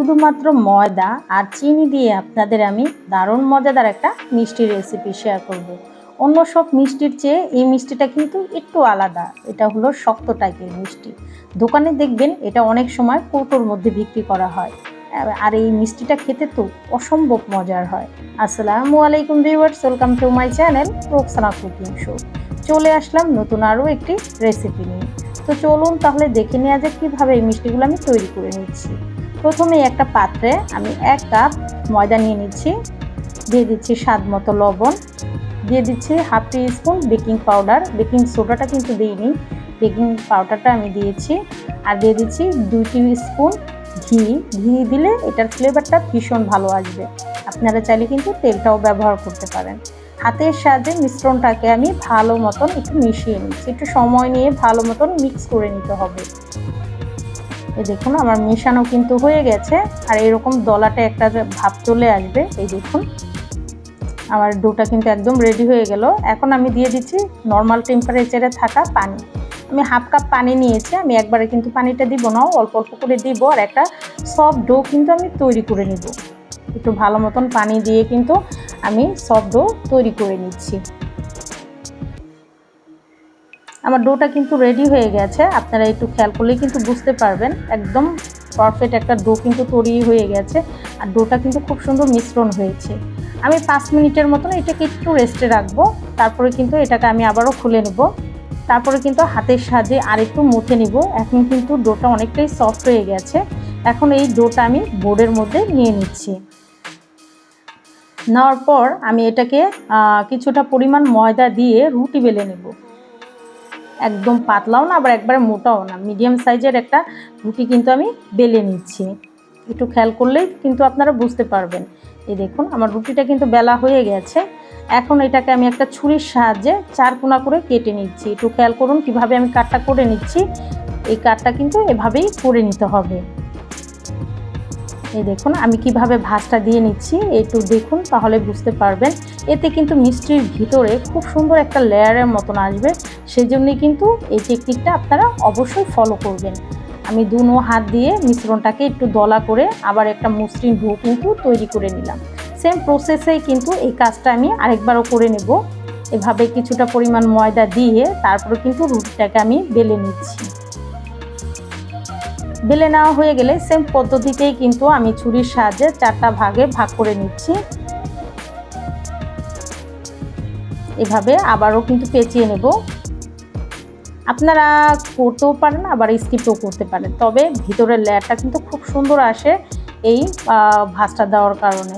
শুধুমাত্র ময়দা আর চিনি দিয়ে আপনাদের আমি দারুণ মজাদার একটা মিষ্টি রেসিপি শেয়ার করব। অন্য সব মিষ্টির চেয়ে এই মিষ্টিটা কিন্তু একটু আলাদা। এটা হলো শক্ত টাইপের মিষ্টি। দোকানে দেখবেন এটা অনেক সময় কৌটোর মধ্যে বিক্রি করা হয়। আর এই মিষ্টিটা খেতে তো অসম্ভব মজার হয়। আসসালামু আলাইকুম viewers welcome to my channel Roksana cooking show চলে আসলাম নতুন আরও একটি রেসিপি নিয়ে। তো চলুন তাহলে দেখে নেওয়া যাক কীভাবে এই মিষ্টিগুলো আমি তৈরি করে নিচ্ছি। প্রথমে একটা পাত্রে আমি এক কাপ ময়দা নিয়ে নিচ্ছি। দিয়ে দিচ্ছি স্বাদ মতো লবণ। দিয়ে দিচ্ছি half teaspoon baking powder. Baking সোডাটা কিন্তু দিইনি। বেকিং পাউডারটা আমি দিয়েছি। আর দিয়ে দিচ্ছি দুই টি স্পুন ঘি। ঘি দিলে এটার ফ্লেভারটা ভীষণ ভালো আসবে। আপনারা চাইলে কিন্তু তেলটাও ব্যবহার করতে পারেন। হাতের সাহায্যে মিশ্রণটাকে আমি ভালো মতন একটু মিশিয়ে নিচ্ছি। একটু সময় নিয়ে ভালো মতন মিক্স করে নিতে হবে। এই দেখুন, আমার মেশানো কিন্তু হয়ে গেছে। আর এরকম দলাটা একটা ভাব চলে আসবে, এই দেখুন। আমার ডোটা কিন্তু একদম রেডি হয়ে গেল। এখন আমি দিয়ে দিচ্ছি নর্মাল টেম্পারেচারে থাকা পানি। আমি হাফ কাপ পানি নিয়েছি, আমি একবারে কিন্তু পানিটা দিব না, অল্প অল্প করে দিব। আর একটা সফট ডো কিন্তু আমি তৈরি করে নিব। একটু ভালো মতন পানি দিয়ে কিন্তু আমি সফট ডো তৈরি করে নিচ্ছি। আমার ডোটা কিন্তু রেডি হয়ে গেছে। আপনারা একটু খেয়াল করলেই কিন্তু বুঝতে পারবেন। একদম পারফেক্ট একটা ডো কিন্তু তৈরি হয়ে গেছে। আর ডোটা কিন্তু খুব সুন্দর মিশ্রণ হয়েছে। আমি পাঁচ মিনিটের মতন এটাকে একটু রেস্টে রাখব। তারপরে কিন্তু এটাকে আমি আবারও খুলে নেব। তারপরে কিন্তু হাতের সাহায্যে আরেকটু মুথে নিব। এখন কিন্তু ডোটা অনেকটাই সফট হয়ে গেছে। এখন এই ডোটা আমি বোর্ডের মধ্যে নিয়ে নিচ্ছি। নেওয়ার পর আমি এটাকে কিছুটা পরিমাণ ময়দা দিয়ে রুটি বেলে নেব। একদম পাতলাও না, আবার একবারে মোটাও না। মিডিয়াম সাইজের একটা রুটি কিন্তু আমি বেলে নিচ্ছি। একটু খেয়াল করলেই কিন্তু আপনারা বুঝতে পারবেন। এই দেখুন, আমার রুটিটা কিন্তু বেলা হয়ে গেছে। এখন এটাকে আমি একটা ছুরির সাহায্যে চার কোনা করে কেটে নিচ্ছি। একটু খেয়াল করুন কীভাবে আমি কাটটা করে নিচ্ছি। এই কাটটা কিন্তু এভাবেই করে নিতে হবে। এই দেখুন, আমি কীভাবে ভাজটা দিয়ে নিচ্ছি একটু দেখুন তাহলে বুঝতে পারবেন। এতে কিন্তু মিষ্টির ভিতরে খুব সুন্দর একটা লেয়ারের মতন আসবে সেই জন্যই কিন্তু এই টেকনিকটা আপনারা অবশ্যই ফলো করবেন। আমি দুনো হাত দিয়ে মিশ্রণটাকে একটু দলা করে আবার একটা মসৃণ ভু কিন্তু তৈরি করে নিলাম। সেম প্রসেসেই কিন্তু এই কাজটা আমি আরেকবারও করে নেব। এভাবে কিছুটা পরিমাণ ময়দা দিয়ে তারপরে কিন্তু রুটিটাকে আমি বেলে নিচ্ছি। বেলে নেওয়া হয়ে গেলে সেম পদ্ধতিতেই কিন্তু আমি ছুরির সাহায্যে চারটা ভাগে ভাগ করে নিচ্ছি। এভাবে আবারও কিন্তু পেঁচিয়ে নেব। আপনারা করতেও পারেন, আবার স্কিপও করতে পারেন। তবে ভিতরের লেয়ারটা কিন্তু খুব সুন্দর আসে এই ভাজটা দেওয়ার কারণে।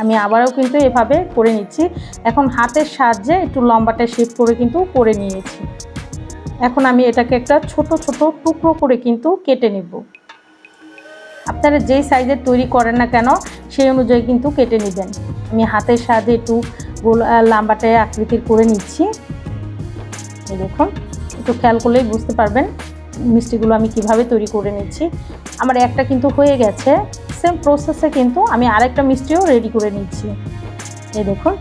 আমি আবারও কিন্তু এভাবে করে নিচ্ছি। এখন হাতের সাহায্যে একটু লম্বাটা শেপ করে কিন্তু করে নিয়েছি। এখন আমি এটাকে একটা ছোট ছোট টুকরো করে কিন্তু কেটে নেব। আপনারা যেই সাইজের তৈরি করেন না কেন, সেই অনুযায়ী কিন্তু কেটে নেবেন। আমি হাতের সাহায্যে একটু গোল লাম্বাটায় আকৃতির করে নিচ্ছি। দেখুন, একটু খেয়াল করলেই বুঝতে পারবেন মিষ্টিগুলো আমি কীভাবে তৈরি করে নিচ্ছি। আমার একটা কিন্তু হয়ে গেছে। সেম প্রসেসে কিন্তু আমি আরেকটা মিষ্টিও রেডি করে নিচ্ছি। এই দেখুন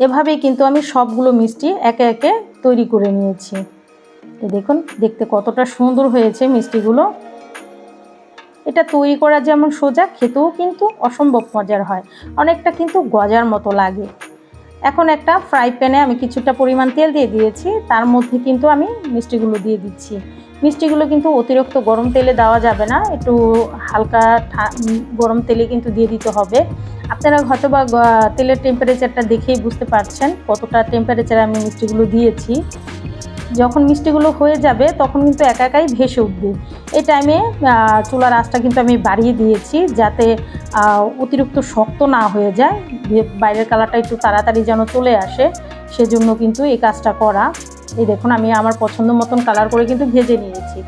এভাবেই কিন্তু আমি সবগুলো মিষ্টি একে একে তৈরি করে নিয়েছি। এই দেখুন, দেখতে কতটা সুন্দর হয়েছে মিষ্টিগুলো। এটা তৈরি করা যেমন সোজা, খেতেও কিন্তু অসম্ভব মজার হয়। অনেকটা কিন্তু গজার মতো লাগে। এখন একটা ফ্রাই প্যানে আমি কিছুটা পরিমাণ তেল দিয়ে দিয়েছি। তার মধ্যে কিন্তু আমি মিষ্টিগুলো দিয়ে দিচ্ছি। মিষ্টিগুলো কিন্তু অতিরিক্ত গরম তেলে দেওয়া যাবে না। একটু হালকা গরম তেলে কিন্তু দিয়ে দিতে হবে। আপনারা হয়তো বা তেলের টেম্পারেচারটা দেখেই বুঝতে পারছেন কতটা টেম্পারেচারে আমি মিষ্টিগুলো দিয়েছি। যখন মিষ্টিগুলো হয়ে যাবে তখন কিন্তু একা একাই ভেসে উঠবে। এই টাইমে চুলার আঁচটা কিন্তু আমি বাড়িয়ে দিয়েছি যাতে অতিরিক্ত শক্ত না হয়ে যায়। বাইরের কালারটা একটু তাড়াতাড়ি যেন চলে আসে, সেজন্য কিন্তু এই কাজটা করা। এই দেখুন, আমি আমার পছন্দ মতন কালার করে কিন্তু ভেজে নিয়েছি।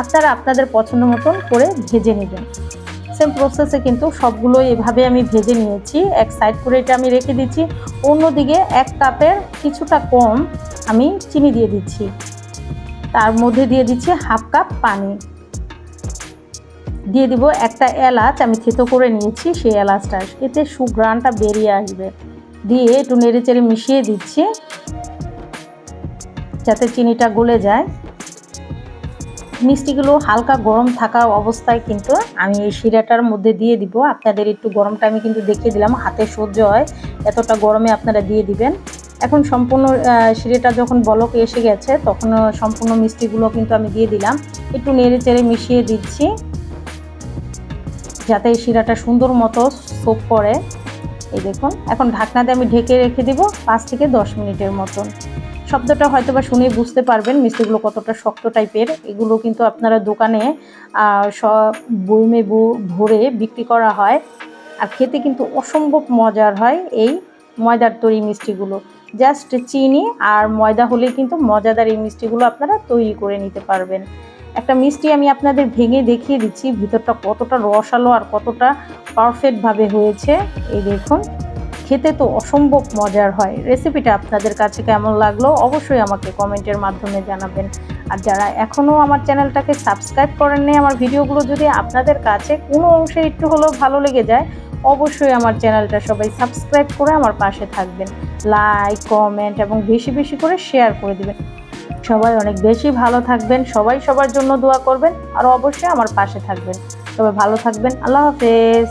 আপনারা আপনাদের পছন্দ মতন করে ভেজে নেবেন। সেম প্রসেসে কিন্তু সবগুলো এভাবে আমি ভেজে নিয়েছি। এক সাইড করে এটা আমি রেখে দিচ্ছি। অন্যদিকে এক কাপের কিছুটা কম আমি চিনি দিয়ে দিচ্ছি। তার মধ্যে দিয়ে দিচ্ছি হাফ কাপ পানি। দিয়ে দিব একটা এলাচ, আমি থেতো করে নিয়েছি, সেই এলাচটা, এতে সুগ্রানটা বেরিয়ে আসবে। দিয়ে একটু নেড়ে চেড়ে মিশিয়ে দিচ্ছি, যাতে চিনিটা গলে যায়। মিষ্টিগুলো হালকা গরম থাকা অবস্থায় কিন্তু আমি এই শিরাটার মধ্যে দিয়ে দিব। আপনাদের একটু গরমটা আমি কিন্তু দেখিয়ে দিলাম, হাতে সহ্য হয়, এতটা গরমে আপনারা দিয়ে দিবেন। এখন সম্পূর্ণ শিরেটা যখন বলক এসে গেছে, তখন সম্পূর্ণ মিষ্টিগুলো কিন্তু আমি দিয়ে দিলাম। একটু নেড়ে চেড়ে মিশিয়ে দিচ্ছি। যাতে এই শিরাটা সুন্দর মতো সোপ করে এই দেখুন, এখন ঢাকনা দিয়ে আমি ঢেকে রেখে দিব পাঁচ থেকে দশ মিনিটের মতন। শব্দটা হয়তো বা শুনে বুঝতে পারবেন মিষ্টিগুলো কতটা শক্ত টাইপের। এগুলো কিন্তু আপনারা দোকানে সব বইমে ভরে বিক্রি করা হয়। আর খেতে কিন্তু অসম্ভব মজার হয় এই ময়দার তৈরি মিষ্টিগুলো। জাস্ট চিনি আর ময়দা হলেই কিন্তু মজাদার এই মিষ্টিগুলো আপনারা তৈরি করে নিতে পারবেন। একটা মিষ্টি আমি আপনাদের ভেঙে দেখিয়ে দিচ্ছি। ভিতরটা কতটা রসালো আর কতটা পারফেক্টভাবে হয়েছে, এই দেখুন। খেতে তো অসম্ভব মজার হয়। রেসিপিটা আপনাদের কাছে কেমন লাগল অবশ্যই আমাকে কমেন্টের মাধ্যমে জানাবেন। আর যারা এখনও আমার চ্যানেলটাকে সাবস্ক্রাইব করেন করেননি, আমার ভিডিওগুলো যদি আপনাদের কাছে কোনো অংশে একটু হলেও ভালো লেগে যায়, অবশ্যই আমার চ্যানেলটা সবাই সাবস্ক্রাইব করে আমার পাশে থাকবেন। লাইক কমেন্ট এবং বেশি বেশি করে শেয়ার করে দিবেন। সবাই অনেক বেশি ভালো থাকবেন, সবাই সবার জন্য দোয়া করবেন, আর অবশ্যই আমার পাশে থাকবেন। সবাই ভালো থাকবেন, আল্লাহ হাফেজ।